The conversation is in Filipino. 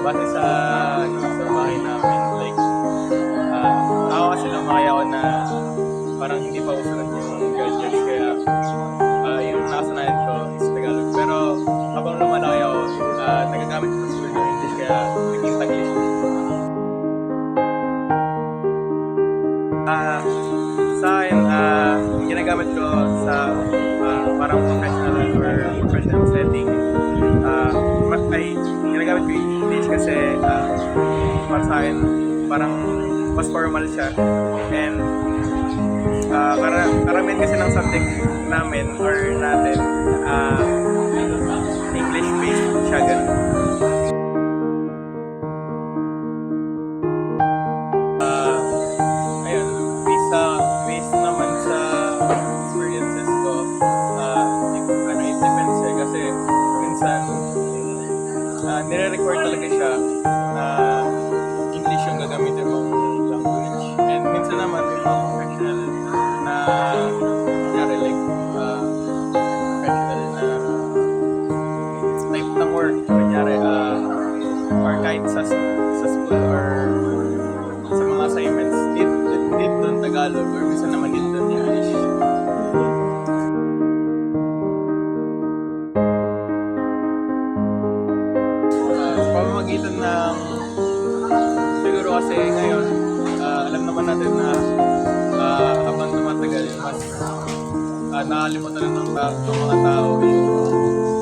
base sa ano, sa bahay namin, like, ah, uh, ako kasi lumaki ako na parang hindi pa usunod yung ganyan. Kaya, uh, yung nakasanayan ko is Tagalog. Pero, habang lumalaki ako, uh, nagagamit ko sa school ng English, kaya naging Taglish. Ah, uh, sa akin, uh, ginagamit ko sa uh, parang professional or professional setting, uh, ay ginagamit ko yung kasi ah, para sa akin, parang mas formal siya. And ah, kara karamihan kasi ng subject namin or natin, ah, nire-record talaga siya na English yung gagamitin mong language. And minsan naman, yung mga professional na, kunyari like, ah, professional na type ng work, kunyari, ah, or kahit sa, sa school or sa mga assignments, dito, dito doon Tagalog or minsan naman dito doon English. Pamamagitan ng siguro kasi ngayon, ah, alam naman natin na ah, habang tumatagal, mas uh, nakalimutan na ng, ng mga tao. yung